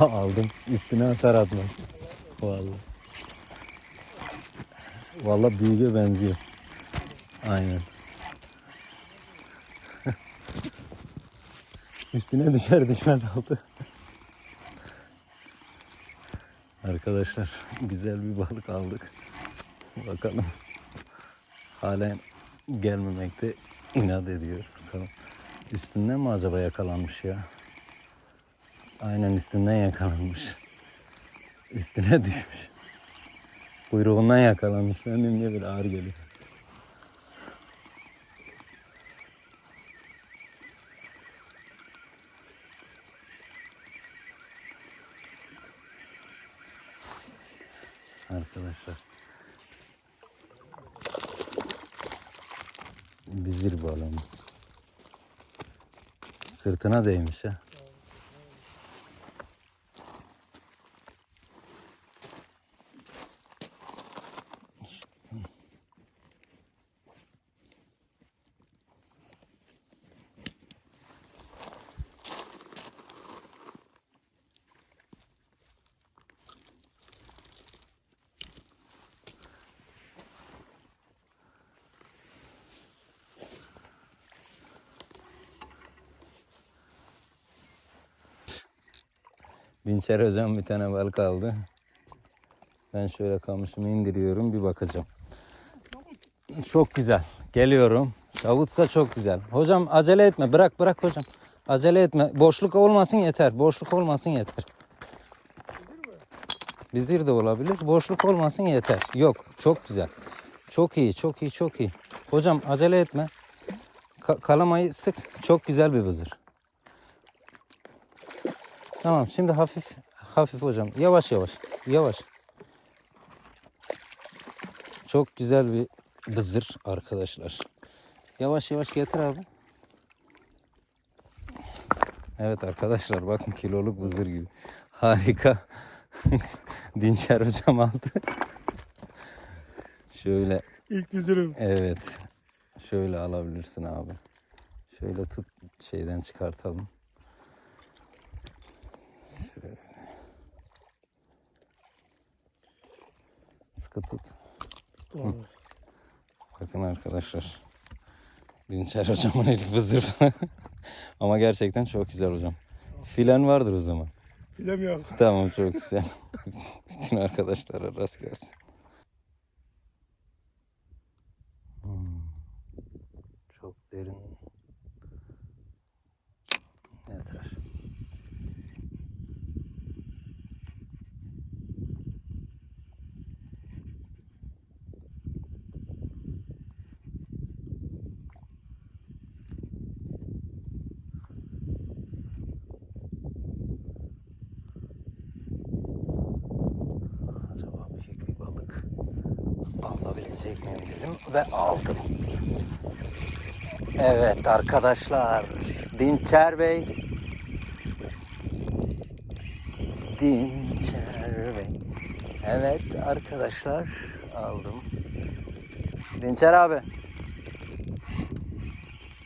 Aldım. Üstüne hasar atmaz. Vallahi. Vallahi büyüğe benziyor. Aynen. Üstüne düşer düşmez aldı. Arkadaşlar güzel bir balık aldık. Bakalım. Halen gelmemekte inat ediyor. Bakalım. Üstünden mi acaba yakalanmış ya? Aynen üstünden yakalanmış. Üstüne düşmüş. Kuyruğundan yakalanmış. Ben de niye böyle ağır geliyor. Arkadaşlar. Bizir balığımız. Sırtına değmiş ha. Binçer hocam bir tane balık aldı. Ben şöyle kamışımı indiriyorum bir bakacağım. Çok güzel. Geliyorum. Şavutsa çok güzel. Hocam acele etme. Bırak bırak hocam. Acele etme. Boşluk olmasın yeter. Boşluk olmasın yeter. Bizir de olabilir. Boşluk olmasın yeter. Yok. Çok güzel. Çok iyi. Çok iyi. Çok iyi. Hocam acele etme. Ka- kalamayı sık. Çok güzel bir vızır. Tamam şimdi hafif hafif hocam. Yavaş yavaş. Yavaş. Çok güzel bir bızır arkadaşlar. Yavaş yavaş getir abi. Evet arkadaşlar bakın kiloluk bızır gibi. Harika. Dinçer hocam aldı. Şöyle İlk üzülüm. evet. Şöyle alabilirsin abi. Şöyle tut şeyden çıkartalım. Şöyle. Sıkı tut. Bakın arkadaşlar. Dinçer hocamın eli vızır. Ama gerçekten çok güzel hocam. Filen vardır o zaman. Filem yok. Tamam çok güzel. Bütün arkadaşlara rast gelsin. Hmm. Çok derin. Yeter. Acaba büyük bir balık alabilecek miyim dedim ve aldım. Evet arkadaşlar. Dinçer Bey. Dinçer Bey. Evet arkadaşlar aldım. Dinçer abi.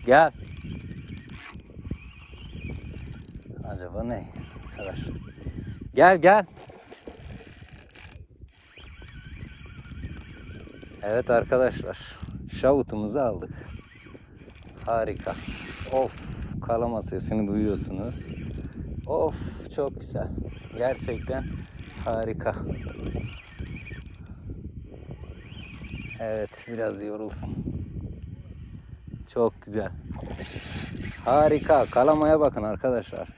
Gel. Acaba ne arkadaş? Gel gel. Evet arkadaşlar. Şavutumuzu aldık. Harika. Of kalama sesini duyuyorsunuz. Of çok güzel. Gerçekten harika. Evet biraz yorulsun. Çok güzel. Harika. Kalamaya bakın arkadaşlar.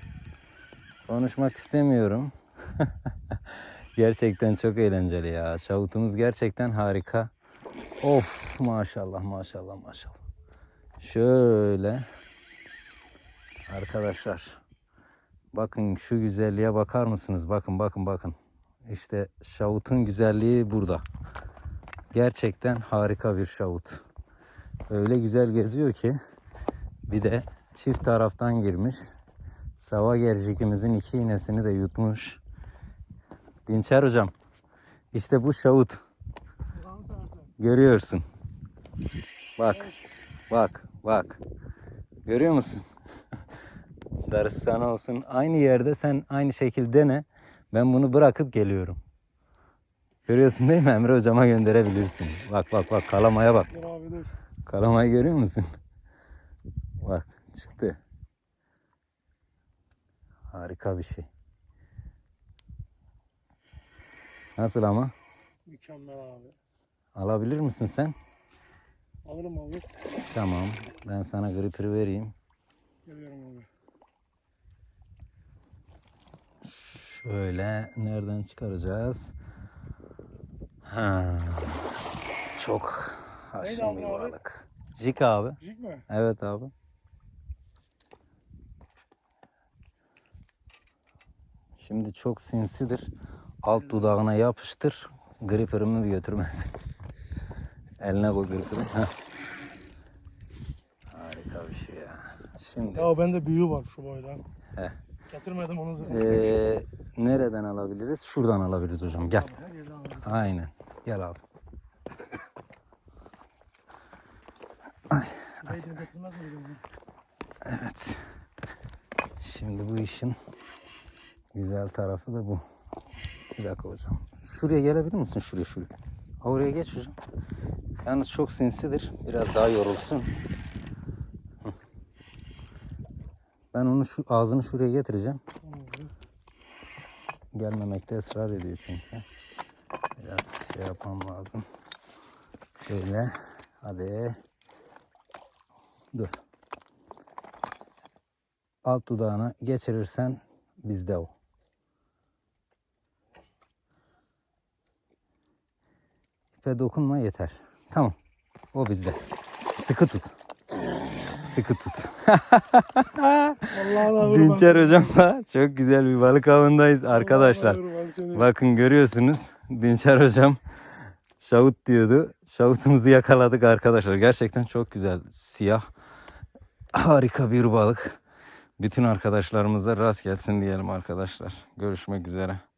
Konuşmak istemiyorum. gerçekten çok eğlenceli ya. Şavutumuz gerçekten harika. Of maşallah maşallah maşallah. Şöyle. Arkadaşlar. Bakın şu güzelliğe bakar mısınız? Bakın bakın bakın. İşte şavutun güzelliği burada. Gerçekten harika bir şavut. Öyle güzel geziyor ki bir de çift taraftan girmiş. Sava gercikimizin iki iğnesini de yutmuş. Dinçer hocam. İşte bu şavut. Görüyorsun. Bak. Bak. Bak. Görüyor musun? Darısı sana olsun. Aynı yerde sen aynı şekilde dene. Ben bunu bırakıp geliyorum. Görüyorsun değil mi? Emre hocama gönderebilirsin. Bak bak bak kalamaya bak. Kalamayı görüyor musun? Bak çıktı. Harika bir şey. Nasıl ama? Mükemmel abi. Alabilir misin sen? Alırım abi. Tamam. Ben sana gripper vereyim. Geliyorum abi. Şöyle nereden çıkaracağız? Ha. Çok haşin bir abi? balık. Jig abi. Jig mi? Evet abi. Şimdi çok sinsidir. Alt dudağına yapıştır. Gripper'ımı bir götürmesin. Eline koy. Heh. Harika bir şey ya. Şimdi Ya bende büyüğü var şu boyda. Heh. Getirmedim onu zaten. eee, nereden alabiliriz? Şuradan alabiliriz hocam. Gel. Aynen. Gel abi. Onu? Evet. Şimdi bu işin güzel tarafı da bu. Bir dakika hocam. Şuraya gelebilir misin? Şuraya şuraya. Oraya geç hocam. Yalnız çok sinsidir. Biraz daha yorulsun. Ben onu şu ağzını şuraya getireceğim. Gelmemekte ısrar ediyor çünkü. Biraz şey yapmam lazım. Şöyle. Hadi. Dur. Alt dudağına geçirirsen bizde o. İpe dokunma yeter. Tamam. O bizde. Sıkı tut. Sıkı tut. Dinçer hocamla çok güzel bir balık avındayız arkadaşlar. Bakın görüyorsunuz Dinçer hocam şavut diyordu. Şavutumuzu yakaladık arkadaşlar. Gerçekten çok güzel. Siyah. Harika bir balık. Bütün arkadaşlarımıza rast gelsin diyelim arkadaşlar. Görüşmek üzere.